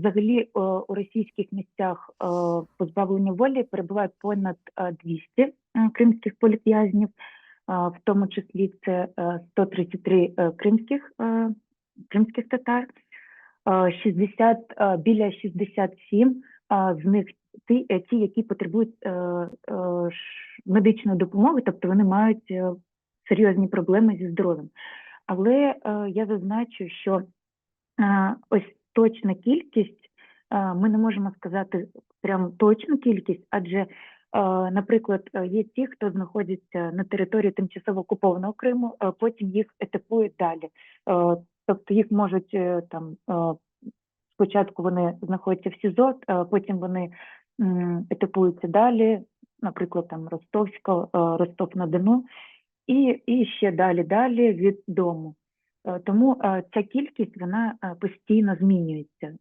взагалі е, у російських місцях е, позбавлення волі перебувають понад е, 200 е, кримських політв'язнів, в тому числі це е, 133 е, кримських, кримських татар, е, 60, е, біля 67 е, з них ті, ті, які потребують медичної допомоги, тобто вони мають серйозні проблеми зі здоров'ям. Але я зазначу, що ось точна кількість, е, ми не можемо сказати прям точну кількість, адже, е, наприклад, е, є ті, хто знаходиться на території тимчасово окупованого Криму, потім їх етапують далі. Тобто їх можуть там спочатку вони знаходяться в СІЗО, потім вони етапуються далі, наприклад, там Ростовська, е, Ростов-на-Дону, і, і ще далі далі від дому. Е, Тому е, ця кількість вона е, постійно змінюється.